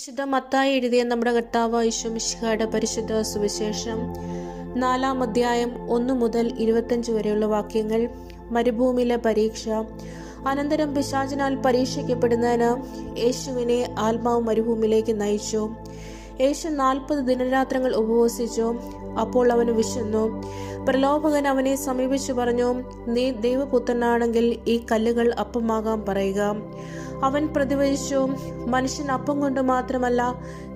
വിശുദ്ധ മത്തായി എഴുതിയ നമ്മുടെ കർത്താവ് ഈശ്വമിഷ്ഹയുടെ പരിശുദ്ധ സുവിശേഷം നാലാം അധ്യായം ഒന്നു മുതൽ ഇരുപത്തഞ്ച് വരെയുള്ള വാക്യങ്ങൾ. മരുഭൂമിയിലെ പരീക്ഷ. അനന്തരം പിശാചിനാൽ പരീക്ഷിക്കപ്പെടുന്നതിന് യേശുവിനെ ആത്മാവ് മരുഭൂമിയിലേക്ക് നയിച്ചു. യേശു നാൽപ്പത് ദിനരാത്രങ്ങൾ ഉപവസിച്ചു. അപ്പോൾ അവന് വിശന്നു. പ്രലോഭകൻ അവനെ സമീപിച്ചു പറഞ്ഞു നീ ദൈവപുത്രനാണെങ്കിൽ ഈ കല്ലുകൾ അപ്പമാകാൻ പറയുക. അവൻ പ്രതിവചിച്ചു മനുഷ്യൻ അപ്പം കൊണ്ട് മാത്രമല്ല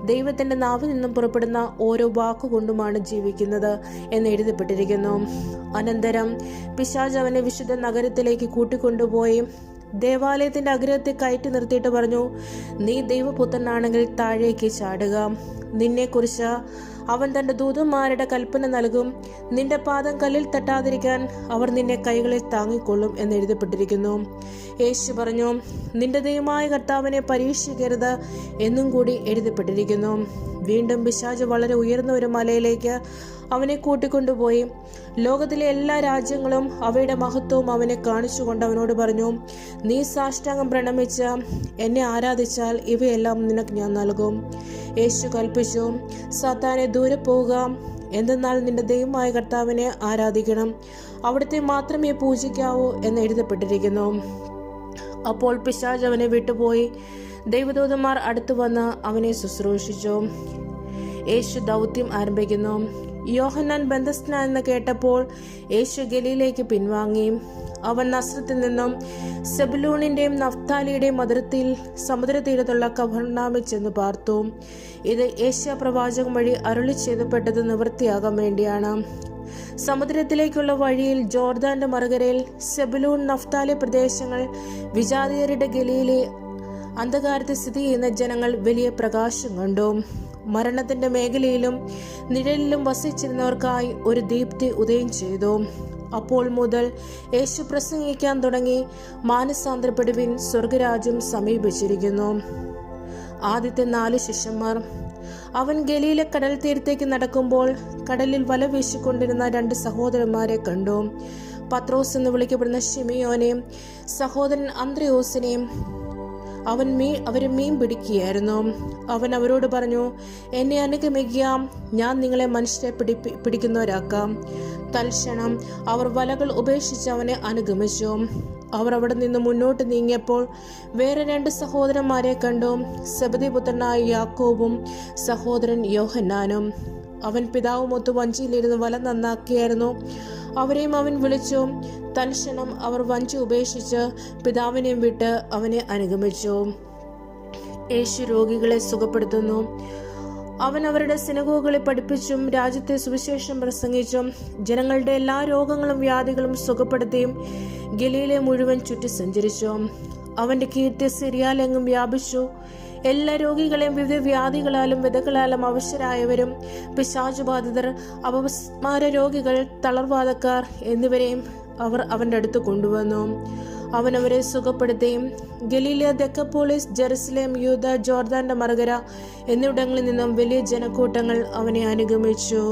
ദൈവത്തിന്റെ നാവിൽ നിന്നും പുറപ്പെടുന്ന ഓരോ വാക്കുകൊണ്ടുമാണ് ജീവിക്കുന്നത് എന്ന് എഴുതപ്പെട്ടിരിക്കുന്നു. അനന്തരം പിശാജ് അവനെ വിശുദ്ധ നഗരത്തിലേക്ക് കൂട്ടിക്കൊണ്ടുപോയി ദേവാലയത്തിന്റെ അഗ്രഹത്തെ കയറ്റി നിർത്തിയിട്ട് പറഞ്ഞു നീ ദൈവപുത്രനാണെങ്കിൽ താഴേക്ക് ചാടുക. നിന്നെക്കുറിച്ച് അവൻ തന്റെ ദൂതന്മാരുടെ കൽപ്പന നൽകും. നിന്റെ പാദം കല്ലിൽ തട്ടാതിരിക്കാൻ അവർ നിന്നെ കൈകളിൽ താങ്ങിക്കൊള്ളും എന്ന് എഴുതപ്പെട്ടിരിക്കുന്നു. യേശു പറഞ്ഞു നിന്റെ ദൈവമായ കർത്താവിനെ പരീക്ഷിക്കരുത് എന്നും കൂടി എഴുതപ്പെട്ടിരിക്കുന്നു. വീണ്ടും പിശാജ് വളരെ ഉയർന്ന ഒരു മലയിലേക്ക് അവനെ കൂട്ടിക്കൊണ്ടുപോയി. ലോകത്തിലെ എല്ലാ രാജ്യങ്ങളും അവയുടെ മഹത്വവും അവനെ കാണിച്ചുകൊണ്ട് അവനോട് പറഞ്ഞു നീ സാഷ്ടാംഗം പ്രണമിച്ച് എന്നെ ആരാധിച്ചാൽ ഇവയെല്ലാം നിനക്ക് ഞാൻ നൽകും. യേശു കൽപ്പിച്ചു സാത്താനെ ദൂരെ പോവുക എന്തെന്നാൽ നിന്റെ ദൈവമായ കർത്താവിനെ ആരാധിക്കണം. അവിടുത്തെ മാത്രമേ പൂജിക്കാവൂ എന്ന് എഴുതപ്പെട്ടിരിക്കുന്നു. അപ്പോൾ പിശാജ് അവനെ വിട്ടുപോയി. ദൈവദൂതന്മാർ അടുത്തു വന്ന് അവനെ ശുശ്രൂഷിച്ചു. യേശു ദൗത്യം ആരംഭിക്കുന്നു. യോഹന്നാൻ ബന്ധസ്ഥനാണെന്ന് കേട്ടപ്പോൾ യേശു ഗലിയിലേക്ക് പിൻവാങ്ങി. അവൻ നസ്രത്തിൽ നിന്നും സെബലൂണിന്റെയും നഫ്താലിയുടെയും മധുരത്തിൽ സമുദ്രതീരത്തുള്ള കവർണാമിൽ ചെന്ന് പാർത്തു. ഇത് ഏഷ്യ പ്രവാചകം വഴി അരുളി ചെയ്തപ്പെട്ടത് നിവൃത്തിയാകാൻ വേണ്ടിയാണ്. സമുദ്രത്തിലേക്കുള്ള വഴിയിൽ ജോർദാന്റെ മറുകരയിൽ സെബലൂൺ നഫ്താലി പ്രദേശങ്ങൾ വിജാതീയരുടെ ഗലിയിലെ അന്ധകാരത്തെ സ്ഥിതി ചെയ്യുന്ന ജനങ്ങൾ വലിയ പ്രകാശം കണ്ടു. മരണത്തിന്റെ മേഖലയിലും നിഴലിലും വസിച്ചിരുന്നവർക്കായി ഒരു ദീപ്തി ഉദയം ചെയ്തു. അപ്പോൾ മുതൽ യേശു പ്രസംഗിക്കാൻ തുടങ്ങി മാനസാന്തരപ്പെടുവിൻ സ്വർഗരാജ്യം സമീപിച്ചിരിക്കുന്നു. ആദ്യത്തെ നാല് ശിഷ്യന്മാർ അവൻ ഗലിയിലെ കടൽ തീരത്തേക്ക് നടക്കുമ്പോൾ കടലിൽ വല വീശിക്കൊണ്ടിരുന്ന രണ്ട് സഹോദരന്മാരെ കണ്ടു. പത്രോസ് എന്ന് വിളിക്കപ്പെടുന്ന ഷിമിയോനെയും സഹോദരൻ അന്ത്രയോസിനെയും അവൻ മീ അവരെ മീൻ പിടിക്കുകയായിരുന്നു. അവൻ അവരോട് പറഞ്ഞു എന്നെ അനുഗമിക്കാം. ഞാൻ നിങ്ങളെ മനുഷ്യരെ പിടി പിടിക്കുന്നവരാക്കാം. തൽക്ഷണം അവർ വലകൾ ഉപേക്ഷിച്ച് അവനെ അനുഗമിച്ചു. അവർ അവിടെ നിന്ന് മുന്നോട്ട് നീങ്ങിയപ്പോൾ വേറെ രണ്ട് സഹോദരന്മാരെ കണ്ടു. സബദിപുത്രനായ യാക്കോബും സഹോദരൻ യോഹന്നാനും. അവൻ പിതാവുമൊത്ത് വഞ്ചിയിലിരുന്ന് വല നന്നാക്കിയായിരുന്നു. അവരെയും അവൻ വിളിച്ചു. തൽക്ഷണം അവർ വഞ്ചി ഉപേക്ഷിച്ച് പിതാവിനെയും വിട്ട് അവനെ അനുഗമിച്ചു. യേശു രോഗികളെ സുഖപ്പെടുത്തുന്നു. അവൻ അവരുടെ സിനഗോഗുകളെ പഠിപ്പിച്ചും രാജ്യത്തെ സുവിശേഷം പ്രസംഗിച്ചും ജനങ്ങളുടെ എല്ലാ രോഗങ്ങളും വ്യാധികളും സുഖപ്പെടുത്തിയും ഗലീലെ മുഴുവൻ ചുറ്റി സഞ്ചരിച്ചു. അവന്റെ കീർത്തി സിറിയാലെങ്ങും വ്യാപിച്ചു. എല്ലാ രോഗികളെയും വിവിധ വ്യാധികളാലും വിധകളാലും അവശരായവരും പിശാചുബാധിതർ അപസ്മാര രോഗികൾ തളർവാദക്കാർ എന്നിവരെയും അവർ അവന്റെ അടുത്ത് കൊണ്ടുവന്നു. അവൻ അവരെ സുഖപ്പെടുത്തുകയും ഗലീലിയ ദക്കപ്പോളിസ് ജെറുസലേം യൂത ജോർദാന്റെ മറുകര എന്നിവിടങ്ങളിൽ നിന്നും വലിയ ജനക്കൂട്ടങ്ങൾ അവനെ അനുഗമിച്ചു.